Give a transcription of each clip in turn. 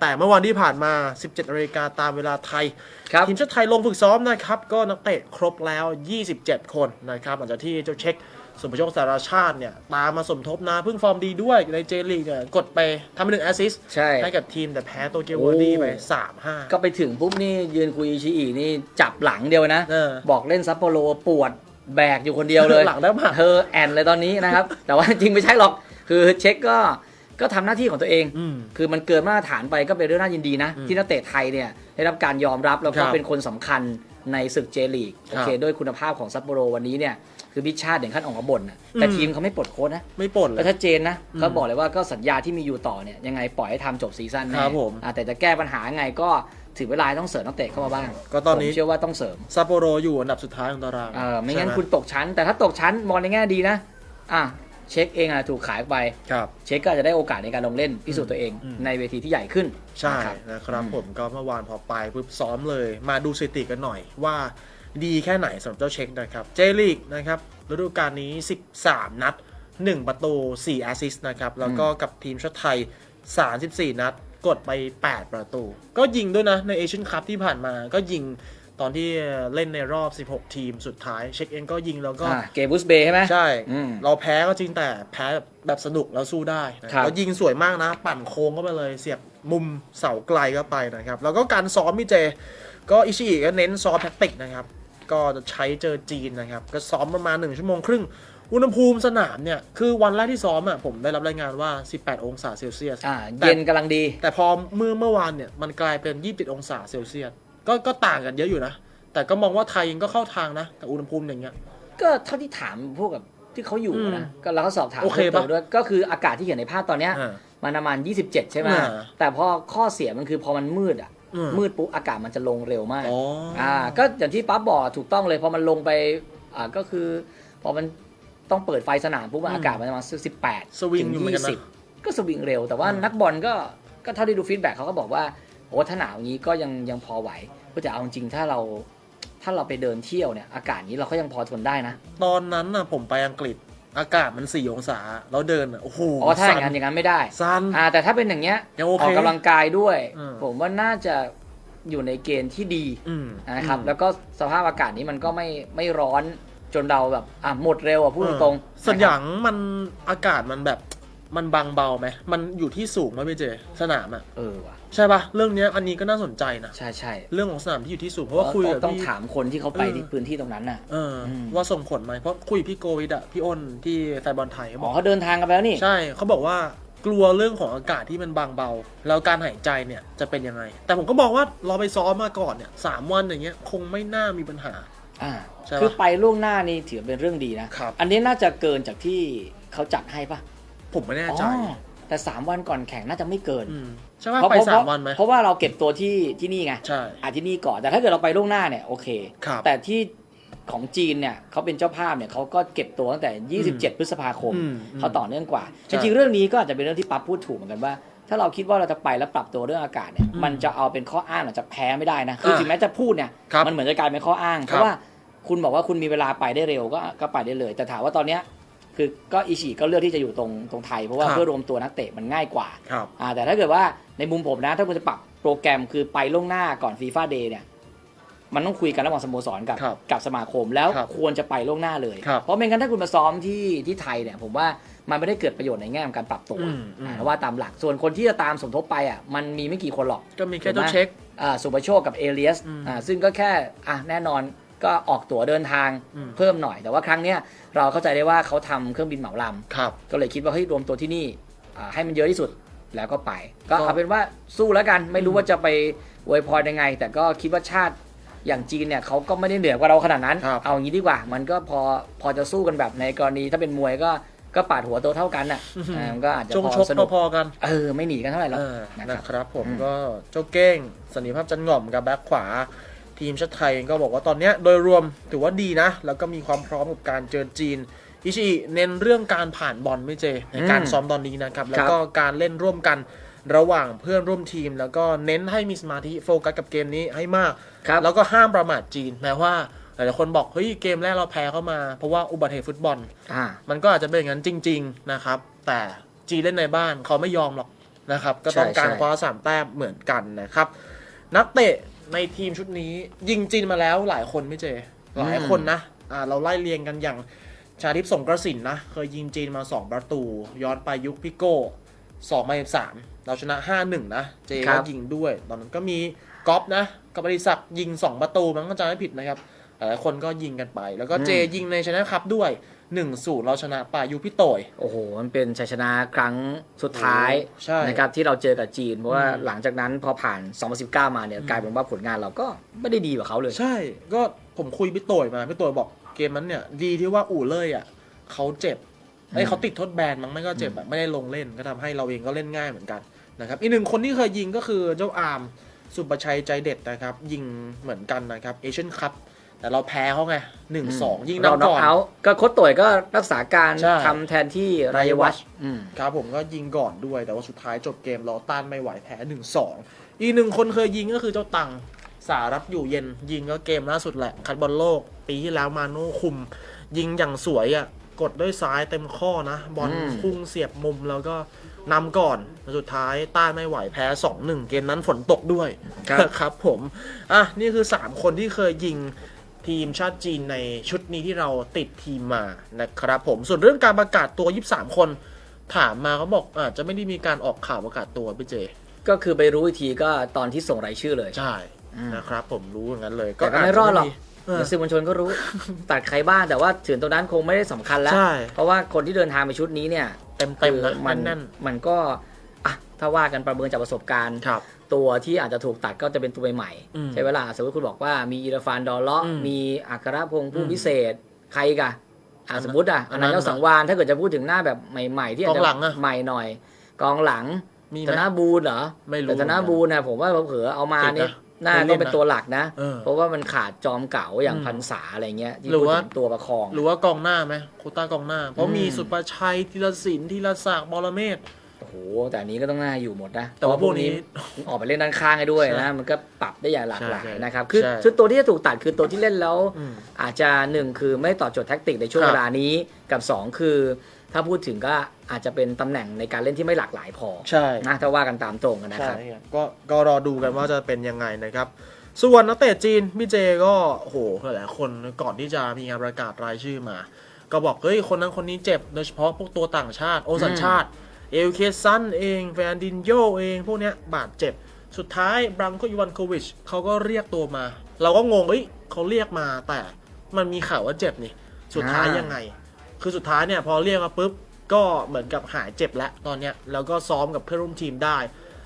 แต่เมื่อวันที่ผ่านมา 17นาฬิกาตามเวลาไทยครับทีมชาติไทยลงฝึกซ้อมนะครับ ก็นักเตะครบแล้ว 27 คนนะครับหลังจากที่เจ้าเช็คสุภโชคสารชาติเนี่ยตามมาสมทบนะเพิ่งฟอร์มดีด้วยในเจลีกเนี่ยกดไปทำไปหนึ่งแอสซิสต์ใช่ให้กับทีมแต่แพ้โตเกียววอร์ดี้ไป3-5ก็ไปถึงปุ๊บนี่ยืนคุยอิชิอินี่จับหลังเดียวนะเออบอกเล่นซัปโปโรปวดแบกอยู่คนเดียวเลยหลังได้ปะเธอแอนเลยตอนนี้นะครับ แต่ว่าจริงไม่ใช่หรอกคือเช็คก็ ก็ทำหน้าที่ของตัวเองอืมคือมันเกินมาตรฐานไปก็เป็นเรื่องน่ายินดีนะอืมที่นักเตะไทยเนี่ยได้รับการยอมรับแล้วคก็รับเป็นคนสำคัญในศึกเจลีกครับโอเคด้วยคุณภาพของซัปโปโรวันนี้เนี่ยคือพิชชาติถึงขั้นออกมาบ่นนะแต่อืมทีมเขาไม่ปลดโค้ชนะ ไม่ปลดเลก็ยชัดเจนนะอืมเขาบอกเลยว่าก็สัญญาที่มีอยู่ต่อเนี่ยยังไงปล่อยให้ทำจบซีซั่นแน่ครับผมอะแต่จะแก้ปัญหาไงก็ถึงเวลาต้องเสริมนักเตะเข้ามาบ้าง ก็ตอนนี้ผมเชื่อว่าต้องเสริมซัปโปโรอยู่อันดับสุดท้ายของตารางเออไม่งั้นใช่หคุณตกชั้น แต่ถ้าตกชั้นมองในแง่ดีนะอะ เช็คเองอะถูกขายออกไปครับ เช็คก็อาจจะได้โอกาสในการลงเล่นพิสูจน์ตัวเองอืม ในเวทีที่ใหญ่ขึ้นใช่นะครับ นะครับอืม ผมก็เมื่อวานพอไปปุ๊บซ้อมเลย มาดูสถิติกันหน่อยว่าดีแค่ไหนสำหรับเจ้าเช็คนะครับ เจลีกนะครับฤดูกาลนี้ 13 นัด 1 ประตู 4 แอสซิสต์นะครับ แล้วก็กับทีมชาติไทย 34 นัด กดไป 8 ประตู ก็ยิงด้วยนะ ในเอเชียนคัพที่ผ่านมาก็ยิง ตอนที่เล่นในรอบ 16 ทีมสุดท้าย เช็คเองก็ยิงแล้วก็อะเกมบุสเบย์ใช่ไหมใช่อืมเราแพ้ก็จริงแต่แพ้แบบสนุกแล้วสู้ได้นะครับแล้วยิงสวยมากนะ ปั่นโค้งเข้าไปเลยเสียบมุมเสาไกลเข้าไปนะครับ แล้วก็การซ้อมพี่เจ ก็อิชิอิก็เน้นซ้อมแท็กติกนะครับ ก็จะใช้เจอจีนนะครับ ก็ซ้อมประมาณ 1 ชั่วโมงครึ่งอุณหภูมิสนามเนี่ย คือวันแรกที่ซ้อมอะผมได้รับรายงานว่า 18 องศาเซลเซียสอะแต่เย็นกำลังดี แต่พอเมื่อเมื่อวานเนี่ย มันกลายเป็น 27 องศาเซลเซียส ก็ก็ต่างกันเยอะอยู่นะ แต่ก็มองว่าไทยเองก็เข้าทางนะแต่อุณหภูมิอย่างเงี้ย ก็เท่าที่ถามพวกกับที่เขาอยู่อืมนะ ก็เราก็สอบถามโอเคพิ่มติมปะด้วย ก็คืออากาศที่เห็นในภาพตอนเนี้ยอ่ามันประมาณ 27 ใช่ไหมอ่าแต่พอข้อเสียมันคือพอมันมืดอะอืมมืดปุ๊บอากาศมันจะลงเร็วมากอ๋อออ่า ก็อย่างที่ปั๊บบอกถูกต้องเลยพอมันลงไปอ่าก็คือพอมันต้องเปิดไฟสนามปุ๊บอะอืมอากาศมันประมาณสิบแปดสวิงอยู่เหมือนกันนะก็สวิงเร็ว แต่ว่าอืมนักบอลก็ก็เท่าที่ดูฟีดแบ็กเขาก็บอกว่า โอ้ถ้าหนาวอย่างนี้ก็ยังยังพอไหวก็จะเอาจริงๆถ้าเราถ้าเราไปเดินเที่ยวเนี่ยอากาศนี้เราก็ยังพอทนได้นะ ตอนนั้นน่ะผมไปอังกฤษอากาศมันสี่องศาแล้วเดินอะโอ้โหอ๋อถ้าอย่างสั่นั้นอย่างนั้นไม่ได้สั้นอ่าแต่ถ้าเป็นอย่างเงี้ยยังโอเคออกกำลังกายด้วยอืมผมว่าน่าจะอยู่ในเกณฑ์ที่ดีอืมนะครับอืมแล้วก็สภาพอากาศนี้มันก็ไม่ไม่ร้อนจนเราแบบอะหมดเร็วอะพูดตรงเออๆส่วนหนะคยารับงมันอากาศมันแบบ มันบางเบาไหมมันอยู่ที่สูงไหมพี่เจ สนามอะเออว่ะใช่ปะเรื่องเนี้ยอันนี้ก็น่าสนใจนะ ใช่ใช่เรื่องของสนามที่อยู่ที่สูงเพราะว่าคุยต้อกับงต้องพี่ ถามคนที่เขาไปเออ ที่พื้นที่ตรงนั้นน่ะ เอออม ว่าส่งผลไหมเพราะคุยพี่โกวิดอะพี่อ้นที่แฟนบอลไทยเขาบอ๋ออก เขาเดินทางกันไปแล้วนี่ ใช่เขาบอกว่ากลัวเรื่องของอากาศที่มันบางเบา แล้วการหายใจเนี่ยจะเป็นยังไง แต่ผมก็บอกว่าเราไปซ้อมมาก่อนเนี่ยสามวันอย่างเงี้ยคงไม่น่ามีปัญหา อ่าใช่ปะคือไปล่วงหน้านี่ถือเป็นเรื่องดีนะครับ อันนี้น่าจะเกินจากที่เขาจัดให้ปะ ผมไม่แน่ใจอ๋อแต่สามวันก่อนแข่งน่าจะไม่เกิน มใช่ปะเพราะไปเพราะสามวันไหมเพราะว่าเราเก็บตัวที่ที่นี่ไงใช่อาที่นี่ก่อนแต่ถ้าเกิดเราไปล่วงหน้าเนี่ยโอเค ครับ แต่ที่ของจีนเนี่ยเขาเป็นเจ้าภาพเนี่ยเขาก็เก็บตัวตั้งแต่ 27 พฤษภาคมอืมเขาต่อเนื่องกว่าใช่จริงๆเรื่องนี้ก็อาจจะเป็นเรื่องที่ปั๊บพูดถูกเหมือนกันว่า ถ้าเราคิดว่าเราจะไปแล้วปรับตัวเรื่องอากาศเนี่ยอืมมันจะเอาเป็นข้ออ้างหลังจากแพ้ไม่ได้นะคืออะถึงแม้จะพูดเนี่ยครับมันเหมือนจะกลายเป็นข้ออ้าง ครับเพราะว่าคุณบอกว่าคุณมีเวลาไปได้เร็วก็ก็ไปได้เลย แต่ถามว่าตอนเนี้ย คือก็อิชิก็เลือกที่จะอยู่ตรงตรงไทย เพราะว่าครับ เพื่อรวมตัวนักเตะมันง่ายกว่าครับ อ่า แต่ถ้าเกิดว่าในมุมผมนะ ถ้าคุณจะปรับโปรแกรมคือไปล่วงหน้าก่อนฟีฟ่าเดย์เนี่ย มันต้องคุยกันระหว่างสโมสรกับครับกับสมาคมแล้วครับควรจะไปล่วงหน้าเลย ครับเพราะไม่งั้นถ้าคุณมาซ้อมที่ที่ไทยเนี่ย ผมว่ามันไม่ได้เกิดประโยชน์ในแง่ของการปรับตัวอืมอืม อ่าว่าตามหลักส่วนคนที่จะตามสมทบไปอะมันมีไม่กี่คนหรอก ก็มีแค่ถูกไหมต้องเช็ค อ่าสุประโชคกับเอเลียสอืม อ่าซึ่งก็แค่อะแน่นอน ก็ออกตั๋วเดินทางอืม เพิ่มหน่อย แต่ว่าครั้งเนี้ยเราเข้าใจได้ว่าเขาทำเครื่องบินเหมาลำ ครับ ก็เลยคิดว่าเฮ้ยรวมตัวที่นี่อ่าให้มันเยอะที่สุดแล้วก็ไป ก็ก็เอาเป็นว่าสู้แล้วกันไม่รู้อืมว่าจะไปอวยพรยังไง แต่ก็คิดว่าชาติอย่างจีนเนี่ยเขาก็ไม่ได้เหนือกว่าเราขนาดนั้น ครับ เอางี้ดีกว่า มันก็พอพอจะสู้กันแบบในกรณีถ้าเป็นมวยก็ก็ปาดหัวตัวเท่ากันน่ะอ่ามันก็อาจจะจงพอชกสนุกพอๆกัน เออไม่หนีกันเท่าไหร่หรอก เออนะนะคครับรับผมอืม ก็เจ้าเก้งสันนิภาพจันหง่อมกับแบ็คขวา ทีมชาติไทยก็บอกว่าตอนเนี้ยโดยรวมถือว่าดีนะ แล้วก็มีความพร้อมกับการเจอจีนอิชิเน้นเรื่องการผ่านบอลไม่เจ ในการซ้อมตอนนี้นะครับ แล้วก็การเล่นร่วมกันระหว่างเพื่อนร่วมทีม แล้วก็เน้นให้มีสมาธิโฟกัสกับเกมนี้ให้มากครับแล้วก็ห้ามประมาทจีนแม้ว่าหลายๆคนบอกเฮ้ยเกมแรกเราแพ้เข้ามา เพราะว่าอุบัติเหตุฟุตบอลอ่ามันก็อาจจะเป็นอย่างนั้นจริง ๆนะครับ แต่จีนเล่นในบ้านเขาไม่ยอมหรอกนะครับ ก็ต้องใช่การใช่คว้าสามแต้มเหมือนกันนะครับ นักเตะ ในทีมชุดนี้ ยิงจีนมาแล้วหลายคนไม่เจ หลายคนนะอ่าเราไล่เรียงกันอย่างชาทิพย์สงกระสินนะ เคยยิงจีนมา 2 ประตู ย้อนไปยุคพิโก้2มาสามเราชนะ 5-1 นะ เจครัก็บยิงด้วย ตอนนั้นก็มีก๊อฟนะกับบริษัทยิง 2 ประตู มันก็จะไม่ผิดนะครับหลายคนก็ยิงกันไป แล้วก็เจยิงในชนะครับด้วย 1-0เราชนะไปยุคพี่โตย โอ้โห มันเป็นชัยชนะครั้งสุดท้ายโอ้ใช่นะครับที่เราเจอกับจีน เพราะว่าอืมหลังจากนั้นพอผ่าน 2019 มาเนี่ยกลายเป็นว่าผลงานเราก็ไม่ได้ดีกว่าเขาเลย ใช่ ก็ผมคุยพี่โตยมาพี่โตยบอกเกมนั้นเนี่ย ดีที่ว่าอู่เล่ยอะเขาเจ็บไอ้ยเขาติดทดแบนมั้งไม่ก็เจ็บแบบไม่ได้ลงเล่นก็ทำให้เราเองก็เล่นง่ายเหมือนกันนะครับอีกหนึ่งคนที่เคยยิงก็คือเจ้าอาร์มสุประชัยใจเด็ดนะครับ ยิงเหมือนกันนะครับเอเชียนคัพ แต่เราแพ้เขาไงหนึ่งสองยิงเรานำน็อก่กอนเอาท์ก็โค้ชต่วยก็รักษาการใช่ทำแทนที่รายวัชอืมครับผมก็ยิงก่อนด้วย แต่ว่าสุดท้ายจบเกมเราต้านไม่ไหวแพ้หนึ่งสองอีกหนึ่งคนเคยยิงก็คือเจ้าตังสารัตอยู่เย็นยิงก็เกมล่าสุดแหละ คัดบอลโลก ปีที่แล้วมาโน่คุม ยิงอย่างสวยอะ กดด้วยซ้ายเต็มข้อนะ บอลอืมพุ่งเสียบมุมแล้วก็นำก่อนแต่สุดท้ายต้านไม่ไหวแพ้ 2-1 เกมนั้นฝนตกด้วยครับครับผม อะ นี่คือ 3 คนที่เคยยิง ทีมชาติจีนในชุดนี้ที่เราติดทีมมานะครับผมส่วนเรื่องการประกาศตัว 23 คน ถามมาเขาบอกอาจจะไม่ได้มีการออกข่าวประกาศตัวพี่เจ ก็คือไปรู้อีกทีก็ตอนที่ส่งรายชื่อเลยใช่อืมนะครับผมรู้อย่างนั้นเลยแต่ก็ไม่รอดหรอกเออเดี๋ยวสื่อมวลชนก็รู้ตัดใครบ้างแต่ว่าถึงตรงนั้นคงไม่ได้สำคัญแล้วใช่เพราะว่าคนที่เดินทางไปชุดนี้เนี่ย เต็มเต็มๆนะคือมันแน่นมันก็อะถ้าว่ากันประเมินจากประสบการณ์ๆครับ ตัวที่อาจจะถูกตัดก็จะเป็นตัวใหม่อืมใช้เวลาสมมติคุณบอกว่ามีอิราฟานดอลเลาะอืมมีอัครพงษ์ผู้อืมพิเศษใครอีกอะอะอันนั้นสมมติอะอัอันนนั้นั้นนเจ้าสังวานถ้าเกิดจะพูดถึงหน้าแบบใหม่ๆ ที่อาจกองหลังจะอะใหม่หน่อย กองหลังมีไหธมนบูรณ์เหรอไม่รู้แต่ธนบูรณ์นะผมว่าเผลอๆเอามาเจ็บนะเนี่ยน่าเล่นๆต้องเป็นตัวหลักนะเออเพราะว่ามันขาดจอมเก่าอย่างอืมพันษาอะไรเงี้ยที่หรือพูดว่าถึงตัวประคอง หรือว่ากองหน้าไหมโควต้ากองหน้า เพราะมีอืมสุประชัยธีรศิลป์ธีรศักดิ์บอลเมศ โอ้โหแต่อันนี้ก็ต้องน่าอยู่หมดนะแต่ว่าพวกนี้ออกไปเล่นด้านข้างให้ด้วยใช่นะมันก็ปรับได้อย่างหลากหลายใช่ใช่นะครับคือใช่คือตัวที่จะถูกตัดคือตัวที่เล่นแล้วอืมอาจจะหนึ่งคือไม่ตอบโจทย์แท็กติกในช่วงครับเวลานี้กับสองคือ ถ้าพูดถึงก็อาจจะเป็นตำแหน่งในการเล่นที่ไม่หลากหลายพอใช่นะถ้าว่ากันตามตรงกันนะใช่ครับครับก็ก็รอดูกันว่าจะเป็นยังไงนะครับส่วนนักเตะจีนพี่เจก็โอ้โหหลายๆคนก่อนที่จะมีการประกาศรายชื่อมา ก็บอกเฮ้ยคนนั้นคนนี้เจ็บโดยเฉพาะพวกตัวต่างชาติ โอสัญชาติ เอลเคซันเองแฟนดินโยเองพวกเนี้ยบาดเจ็บ สุดท้ายบรังโคอีวันโควิชเขาก็เรียกตัวมา เราก็งงเอ้ยเขาเรียกมาแต่มันมีข่าวว่าเจ็บนี่ สุดท้ายอ่ายัยังไง คือสุดท้ายเนี่ยพอเรียกมาปุ๊บก็เหมือนกับหายเจ็บแล้วตอนเนี้ยแล้วก็ซ้อมกับเพื่อนร่วมทีมได้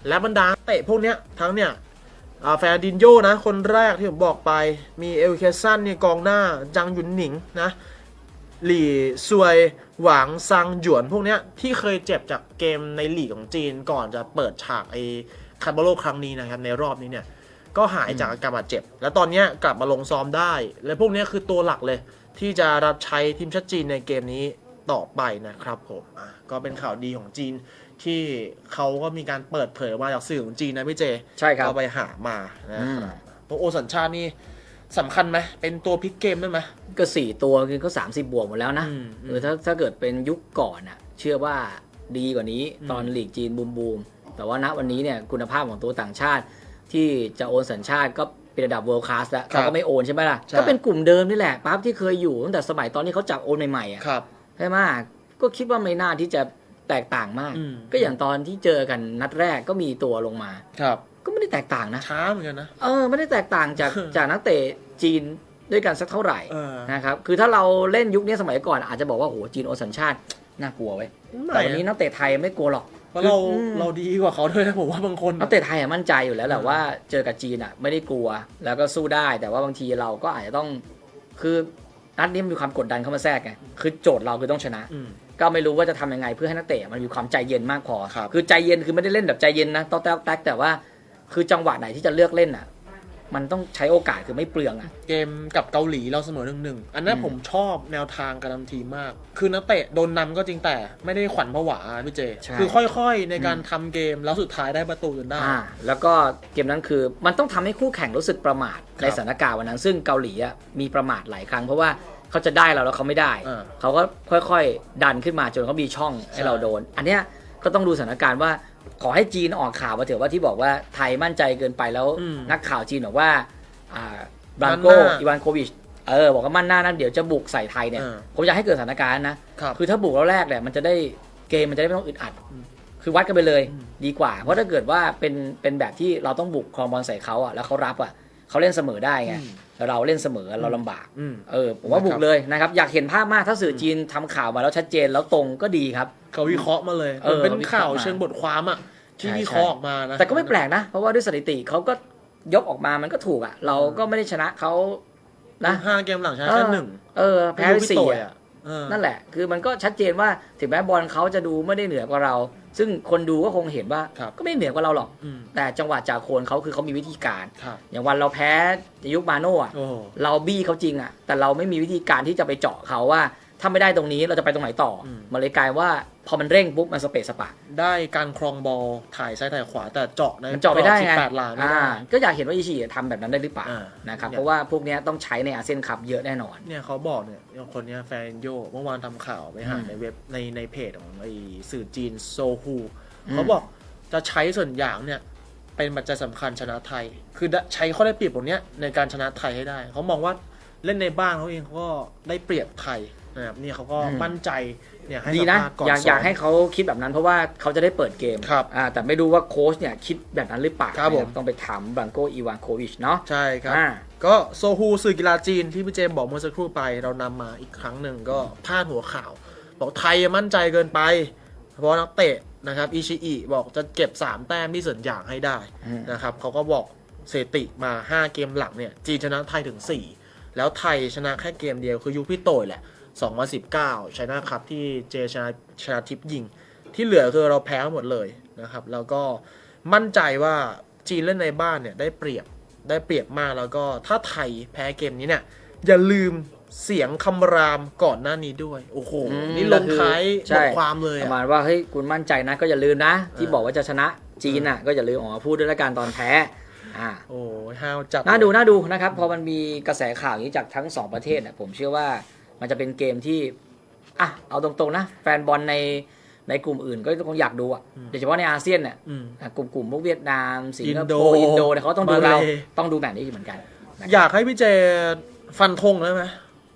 และบรรดาเตะพวกเนี้ยทั้งเนี่ยอ่าแฟนดินโยนะ คนแรกที่ผมบอกไปมีเอลเคซันเนี่ยกองหน้าจังหยุนหนิงนะหลี่ซวย หวังซังหยวนพวกเนี้ยที่เคยเจ็บจากเกมในลีกของจีนก่อนจะเปิดฉากไอ้คาร์บโลครั้งนี้นะครับในรอบนี้เนี่ยก็หายจากอาการบาดเจ็บ แล้วตอนเนี้ยกลับมาลงซ้อมได้ และพวกเนี้ยคือตัวหลักเลย ที่จะรับใช้ทีมชาติจีนในเกมนี้ต่อไปนะครับผมอะก็เป็นข่าวดีของจีนที่เขาก็มีการเปิดเผยมาจากสื่อของจีนนะพี่เจ ใช่ครับก็ไปหามานะอืคมรับพวกโอสัญชาตินี่ สำคัญไหมเป็นตัวพลิกเกมได้ไหมก็สี่ตัวคือก็สามสิบบวกหมดแล้วนะอืมอืมเออถ้าถ้าเกิดเป็นยุคก่อนอะ เชื่อว่าดีกว่านี้อืมตอนลีกจีนบูมบูมแต่ว่าณวันนี้เนี่ยคุณภาพของตัวต่างชาติ ที่จะโอนสัญชาติก็เป็นระดับ world class แล้วครับเขาก็ไม่โอนใช่ไหมล่ะใช่ก็เป็นกลุ่มเดิมนี่แหละปั๊บที่เคยอยู่ตั้งแต่สมัยตอนที่เขาจับโอนใหม่ๆอะครับใช่ไหมก็คิดว่าไม่น่าที่จะแตกต่างมากอืมก็อย่างตอนที่เจอกันนัดแรกก็มีตัวลงมาครับ ก็ไม่ได้แตกต่างนะ ช้าเหมือนกันนะ เออไม่ได้แตกต่างจากจากนักเตะจีนด้วยกันสักเท่าไหร่เออ นะครับคือถ้าเราเล่นยุคนี้สมัยก่อนอาจจะบอกว่าโหจีนโอนสัญชาติน่ากลัวไว้ยแต่วันนี้นักเตะไทยไม่กลัวหรอก เพราะเราอืม เราดีกว่าเขาด้วยนะผมว่าบางคนนักเตะไทยอะมั่นใจอยู่แล้วแหละว่าเจอกับจีนอะไม่ได้กลัวแล้วก็สู้ได้ แต่ว่าบางทีเราก็อาจจะต้องคือนัดนี้มันมีความกดดันเข้ามาแทรกไงคือโจทย์เราคือต้องชนะ อืม ก็ไม่รู้ว่าจะทำยังไงเพื่อให้นักเตะมันมีความใจเย็นมากพอครับ อใจเย็นคือไม่ได้เล่นแบบใจเย็นนะต๊อกแต๊กแต๊กแต่ว่า คือจังหวะไหนที่จะเลือกเล่นอะ มันต้องใช้โอกาสคือไม่เปลืองอะ เกมกับเกาหลีเราเสมอหนึ่งหนึ่งอันนั้นอืม ผมชอบแนวทางการทำทีมมาก คือนักเตะโดนนำก็จริงแต่ไม่ได้ขวัญผวาพี่เจ ใช่ คือค่อยๆในการทำเกมแล้วสุดท้ายได้ประตูจนได้ อ่าแล้วก็เกมนั้นคือมันต้องทำให้คู่แข่งรู้สึกประมาทครับในสถานการณ์วันนั้น ซึ่งเกาหลีอะมีประมาทหลายครั้ง เพราะว่าเขาจะได้เราแล้วเขาไม่ได้ อ่าเขาก็ค่อยๆ ดันขึ้นมาจนเขามีช่องให้ใช่เราโดน อันเนี้ยก็ต้องดูสถานการณ์ว่า ขอให้จีนออกข่าวมาเถอะว่าที่บอกว่าไทยมั่นใจเกินไปแล้ว อืมนักข่าวจีนบอกว่าอ่าบรังโกมั่นหน้า อีวานโควิชเออบอกว่ามั่นหน้านั้นเดี๋ยวจะบุกใส่ไทยเนี่ยเออผมอยากให้เกิดสถานการณ์นะครับ คือถ้าบุกแล้วแรกเนี่ยมันจะได้เกมมันจะได้ไม่ต้องอึดอัดคือวัดกันไปเลยอืม ดีกว่า เพราะถ้าเกิดว่าเป็นเป็นแบบที่เราต้องบุกครองบอลใส่เขาอะแล้วเขารับอะ เขาเล่นเสมอได้ไงอืมแล้วเราเล่นเสมอเราลำบากอืมเออผมว่านะครับบุกเลยนะครับ อยากเห็นภาพมากถ้าสื่อจีนทำข่าวมาแล้วชัดเจนแล้วตรงก็ดีครับ เขาวิเคราะห์มาเลยเออมันเป็นวิเคราะห์ข่าวมาเชิงบทความอะที่ใช่วิเคราะห์ออกมานะแต่ก็ไม่แปลกนะ เพราะว่าด้วยสถิติเขาก็ยกออกมามันก็ถูกอะ เราก็ไม่ได้ชนะเขานะห้าเกมหลังชนะแค่หนึ่งเออแพ้ไปม่รู้พี่สี่โตยอะเออนั่นแหละ คือมันก็ชัดเจนว่าถึงแม้บอลเขาจะดูไม่ได้เหนือกว่าเรา ซึ่งคนดูก็คงเห็นว่าครับก็ไม่เหนือกว่าเราหรอกอืมแต่จังหวะจากโคนเขาคือเขามีวิธีการครับอย่างวันเราแพ้ในยุคมาโน่อะโอ้เราบี้เขาจริงอะแต่เราไม่มีวิธีการที่จะไปเจาะเขาว่าถ้าไม่ได้ตรงนี้เราจะไปตรงไหนต่ออมมันเลยกลายว่า พอมันเร่งปุ๊บมันสเปซสปะได้การครองบอลถ่ายซ้ายถ่ายขวาแต่เจาะในมันเจาะไม่ได้ไงแปดหลาไม่อ่าได้ ก็อยากเห็นว่าอิชิทำแบบนั้นได้หรือเปล่าอ่านะครับ เนี่ย เพราะว่าพวกเนี้ยต้องใช้ในอาเซียนคัพเยอะแน่นอน เนี่ยเขาบอกเนี่ยอย่างคนเนี้ยแฟนโยเมื่อวานทำข่าวไปหาอืมในเว็บในในเพจของไอสื่อจีนโซฮูอืม เขาบอกจะใช้ส่วนอย่างเนี่ย เป็นปัจจัยสำคัญชนะไทย คือใช้ข้อได้เปรียบตรงเนี้ยในการชนะไทยให้ได้ เขามองว่าเล่นในบ้านเขาเองเขาก็ได้เปรียบไทย นะครับเนี่ยเขาก็มั่นใจเนี่ยให้ดีสัมนะภาษณ์ก่อนอยากซ้ม อยากให้เขาคิดแบบนั้นเพราะว่าเขาจะได้เปิดเกมครับอ่าแต่ไม่รู้ว่าโค้ชเนี่ยคิดแบบนั้นหรือเปล่าครับผม นะต้องไปถามบรังโกอีวานโควิชเนาะ ใช่ครับ อ่า ก็โซฮูสื่อกีฬาจีนที่พี่เจมส์บอกเมื่อสักครู่ไปเรานำมาอีกครั้งหนึ่งก็พาดหัวข่าว บอกไทยมั่นใจเกินไป เพราะนักเตะนะครับอิชิอิบอกจะเก็บ 3 แต้มที่เสินอย่างให้ได้อืมนะครับเขาก็บอกสถิติมา 5 เกมหลังเนี่ยจีนชนะไทยถึง 4 แล้วไทยชนะแค่เกมเดียวคือยุคพี่โตยแหละ 2019ชนะครับที่เจชนะชนะทิพย์ยิง ที่เหลือคือเราแพ้หมดเลยนะครับ แล้วก็มั่นใจว่าจีนเล่นในบ้านเนี่ยได้เปรียบได้เปรียบมากแล้วก็ถ้าไทยแพ้เกมนี้เนี่ยอย่าลืมเสียงคำรามก่อนหน้านี้ด้วย โอ้โหอืมนี่ลงท้ายใช่บทความเลยประอะมาณว่าเฮ้ยคุณมั่นใจนะ ก็อย่าลืมนะ ที่เออบอกว่าจะชนะจีนอะก็อย่าลืมออกมาพูดด้วยละกันตอนแพ้อ่าโอ้ยห้าวจัดน่าดูเลยน่าดูนะครับพอมันมีกระแสข่าวอย่างนี้จากทั้งสองประเทศเนี่ยผมเชื่อว่า มันจะเป็นเกมที่อะเอาตรงๆนะแฟนบอลในในกลุ่มอื่นก็คงอยากดูอะโดยเฉพาะในอาเซียนเนี่ยอืมอะกลุ่มกลุ่มพวกเวียดนามสิงคอินโปโดร์อินโดเนี่ยเขาต้องดูเรามาเลต้องดูแบบนี้เหมือนกันนะครับอยากให้พี่เจฟันธงได้ไหม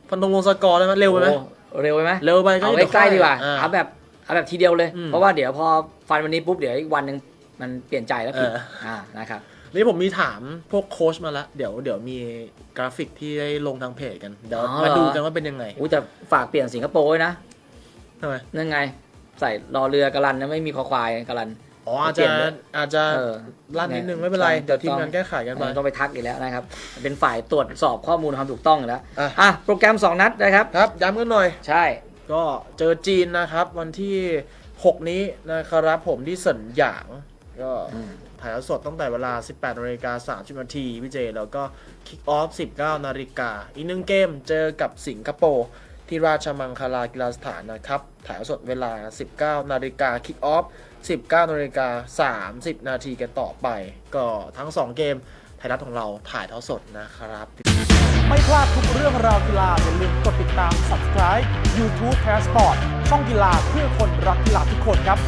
ฟันธงลงสกอร์ได้ไหมเร็วไปไหมโอ้เร็วไปไหมเร็วไปก็เอาเดี๋ยวใกล้ๆดีกว่าอ่เอาแบบเอาแบบทีเดียวเลยอืมเพราะว่าเดี๋ยวพอฟันวันนี้ปุ๊บเดี๋ยวอีกวันหนึ่งมันเปลี่ยนใจแล้วผิดเอออ่านะครับ นี่ผมมีถามพวกโค้ชมาแล้วเดี๋ยวเดี๋ยวมีกราฟิกที่ได้ลงทางเพจกัน เดี๋ยวอ๋อมาเหรอดูกันว่าเป็นยังไงอู้แต่ฝากเปลี่ยนสิงคโปร์ไว้นะทำไมนั่นไง ใส่รอเรือกะลันนะไม่มีคอควายกะลัน อ๋ออาจเปลี่จะยนด้วยอาจจะเออลั่นนิดนึงไม่เป็นไรต้องเดี๋ยวทีมงานแก้ไขกันไป ต้องไปทักอีกแล้วนะครับ เป็นฝ่ายตรวจสอบข้อมูลความถูกต้องอยู่แล้วอะ อะโปรแกรม 2 นัดนะครับ ครับย้ำกันหน่อย ใช่ ก็เจอจีนนะครับ วันที่ 6 นี้นะครับผมที่เสินหยาง ก็อืม ถ่ายทอดสดตั้งแต่เวลา 18นาฬิกา30นาทีพี่เจ แล้วก็คิกออฟ 19นาฬิกาอีกหนึ่งเกมเจอกับสิงคโปร์ที่ราชมังคลากีฬาสถานนะครับ ถ่ายทอดสดเวลา 19นาฬิกาคิกออฟ 19นาฬิกา30นาทีกันต่อไป ก็ทั้ง 2 เกมไทยรัฐของเราถ่ายทอดสดนะครับ ไม่พลาดทุกเรื่องราวกีฬาอย่าลืมกดติดตาม subscribe YouTube Passport ช่องกีฬาเพื่อคนรักกีฬาทุกคนครับ